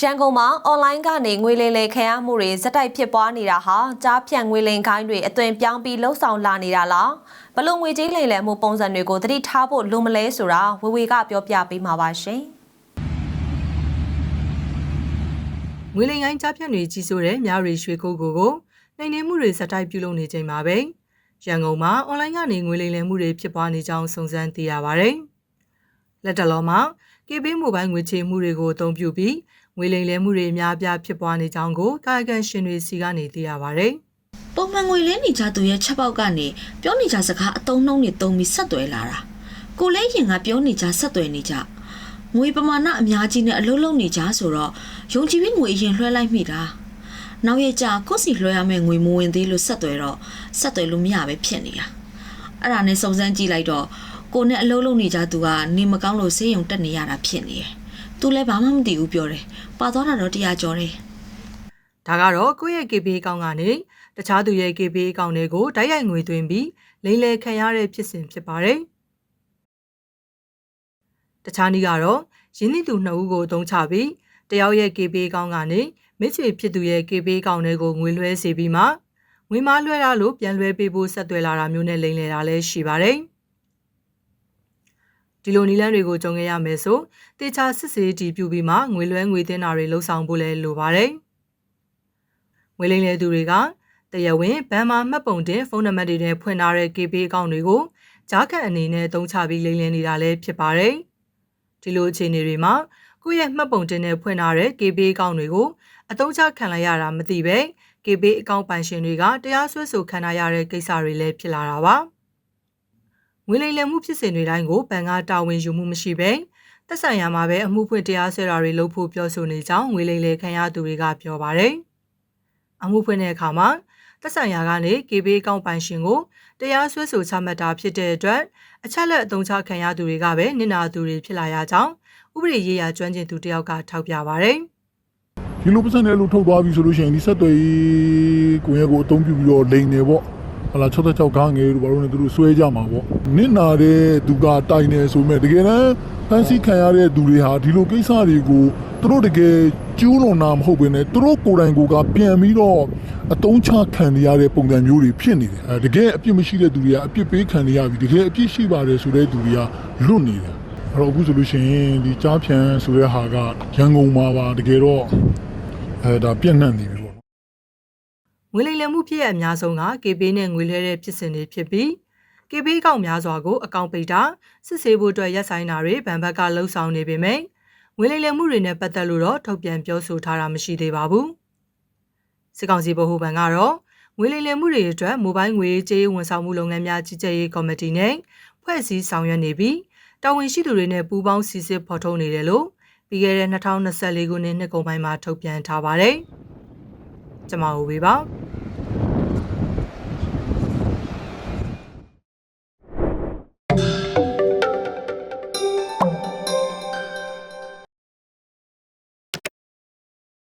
ရန်ကုန်မှာအွန်လိုင်းကနေငွေလိမ်လိမ်ခံရမှုတွေဇက်တိုက်ဖြစ်ပွားနေတာဟာကြားဖြန့်ငွေလိမ်ခိုင်းတွေအသွင်ပြောင်းပြီးလှုပ်ဆောင်လာနေတာလားဘလို့ငွေကြေးလိမ်လည်မှုပုံစံတွေကိုသတိထားဖို့လိုမလဲဆိုတာဝေဝေကပြောပြပေးမှာပါရှင်ငွေလိမ်ကိုင်းကြားဖြတ်တွေကြီးစိုးတဲ့မြရီရွှေကိုကိုကိုနှိမ်နင်းမှုတွေစတိုက်ပြုလုပ်နေချိန်မှာပဲရန်ကုန်မှာအွန်လိုင်းကနေငွေလိမ်လည်မှုတွေဖြစ်ပွားနေကြောင်းစုံစမ်းသိရပါတယ်။လက်တလုံးမှာ KB Mobile ငွေချေမှုတွေကိုအသုံးပြုပြီး ငွေလိမ်လည်မှုတွေအများအပြားဖြစ်ပွားနေကြောင်းကိုကာယကံရှင်တွေစီကနေသိရပါတယ်။ပုံမှန်ငွေလဲနေကြသူရဲ့ချက်ပေါက်ကနေပြောနေကြစကားအတုံးနှုံးတွေတုံးပြီးဆက်သွယ်လာတာကိုလဲရင်ကပြောနေကြဆက်သွယ်နေကြငွေပမာဏအများကြီးနဲ့အလုံးလုံးနေကြဆိုတော့ယုံကြည်ပြီးငွေအရင်လွှဲလိုက်မိတာနောက်ရကြကိုယ့်စီလွှဲရမယ့်ငွေမဝင်သေးလို့ဆက်သွယ်တော့ဆက်သွယ်လို့မရပဲဖြစ်နေတာအဲ့ဒါနဲ့စုံစမ်းကြည့်လိုက်တော့ကိုနဲ့အလုံးလုံးနေကြသူကနေမကောင်းလို့ဆေးရုံတက်နေရတာဖြစ်နေတယ် သူလည်းဘာမှမသိဘူးပြောတယ်ပါသွားတာတော့တရားကျော်တယ်ဒါကတော့ကိုယ့်ရဲ့ KB အကောင့်ကနေတခြားသူရဲ့ KB အကောင့်တွေကိုတိုက်ရိုက်ငွေသွင်းပြီးလိမ်လည်ခံရတဲ့ဖြစ်စဉ်ဖြစ်ပါတယ်။တခြားနည်းကတော့ရင်းနှီးသူနှစ်ဦးကိုအသုံးချပြီးတယောက်ရဲ့ KB အကောင့်ကနေမိတ်ဆွေဖြစ်သူရဲ့ KB အကောင့်တွေကိုငွေလွှဲစေပြီးမှငွေမလွှဲရလို့ပြန်လွှဲပေးဖို့ဆက်သွယ်လာတာမျိုးနဲ့လိမ်လည်တာလည်းရှိပါတယ်။ ဒီလိုနီလန်းတွေကိုကြုံခဲ့ရမယ်ဆိုတေချာစစ်စေးတီးပြူပြီးမှငွေလွှဲငွေသွင်းတာတွေလှုပ်ဆောင်ဖို့လည်းလိုပါတယ်။ငွေလိမ်လည်သူတွေကတရားဝင်ဘန်မာမှတ်ပုံတင်ဖုန်းနံပါတ်တွေနဲ့ဖွင့်ထားတဲ့ KB အကောင့်တွေကိုကြားခံအနေနဲ့သုံးချပြီးလိမ်လည်နေတာလည်းဖြစ်ပါတယ်။ဒီလိုအခြေအနေတွေမှာကိုယ့်ရဲ့မှတ်ပုံတင်နဲ့ဖွင့်ထားတဲ့ KB အကောင့်တွေကိုအသုံးချခံလိုက်ရတာမသိပဲ KB အကောင့်ပိုင်ရှင်တွေကတရားစွဲဆိုခံရတဲ့ကိစ္စတွေလည်းဖြစ်လာတာပါ။ ငွေလိမ်လည်မှုဖြစ်စဉ်တွေတိုင်းကိုဘဏ်ကတာဝန်ယူမှုမရှိပဲသက်ဆိုင်ရာမှာပဲအမှုဖွင့်တရားစွဲတာတွေလုပ်ဖို့ပြောဆိုနေကြောင်းငွေလိမ်လည်ခံရသူတွေကပြောပါတယ်။အမှုဖွင့်တဲ့အခါမှာသက်ဆိုင်ရာကနေ KB အကောင့်ပိုင်ရှင်ကိုတရားစွဲဆိုချမှတ်တာဖြစ်တဲ့အတွက်အချက်လက်အသုံးချခံရသူတွေကပဲနစ်နာသူတွေဖြစ်လာရကြောင်းဥပဒေရေးရာကျွမ်းကျင်သူတယောက်ကထောက်ပြပါတယ်။ဒီလိုပတ်စံနဲ့လို့ထုတ်သွားပြီဆိုလို့ရှိရင်ဒီဆက်သွယ်ရေးကိုရဲကိုအသုံးပြုပြီးတော့လိန်တယ်ပေါ့ ဟလာ66ကားငယ်တို့ဘာလို့လဲသူတို့ဆွဲကြမှာပေါ့နစ်နာတဲ့သူကတိုင်တယ်ဆိုမဲ့တကယ်တမ်းဖန်ဆီးခံရတဲ့သူတွေဟာဒီလိုကိစ္စတွေကိုသူတို့တကယ်ကျူးလွန်တာမဟုတ်ဘဲနဲ့သူတို့ကိုယ်တိုင်ကိုယ်ကပြန်ပြီးတော့အတုံးချခံရတဲ့ပုံစံမျိုးတွေဖြစ်နေတယ်အဲတကယ်အပြစ်မရှိတဲ့သူတွေကအပြစ်ပေးခံရပြီတကယ်အပြစ်ရှိပါတယ်ဆိုတဲ့သူတွေကလွတ်နေတယ်အဲ့တော့အခုဆိုလို့ရှိရင်ဒီကြားဖြန်ဆိုတဲ့ဟာကရန်ကုန်မှာပါတကယ်တော့အဲဒါပြန့်နှံ့နေပြီပေါ့ ငွေလိမ်လည်မှုဖြစ်ရအများဆုံးက KB နဲ့ငွေလဲတဲ့ဖြစ်စဉ်တွေဖြစ်ပြီး KB အကောင့်များစွာကိုအကောင့်ပိတ်တာစစ်ဆေးဖို့အတွက်ရက်ဆိုင်တာတွေဗန်ဘက်ကလှုပ်ဆောင်နေပေမဲ့ငွေလိမ်လည်မှုတွေနဲ့ပတ်သက်လို့တော့ထုတ်ပြန်ပြောဆိုထားတာမရှိသေးပါဘူးစစ်ကောင်စီဗဟိုဘဏ်ကတော့ငွေလိမ်လည်မှုတွေအတွက်မိုဘိုင်းငွေကြေးဝန်ဆောင်မှုလုပ်ငန်းများကြီးကြပ်ရေးကော်မတီနဲ့ဖွဲ့စည်းဆောင်ရွက်နေပြီးတာဝန်ရှိသူတွေနဲ့ပူးပေါင်းစီစစ်ဖော်ထုတ်နေတယ်လို့ပြီးခဲ့တဲ့2024ခုနှစ်နှစ်ကုန်ပိုင်းမှာထုတ်ပြန်ထားပါတယ်။ကျွန်မဦးဝေပါ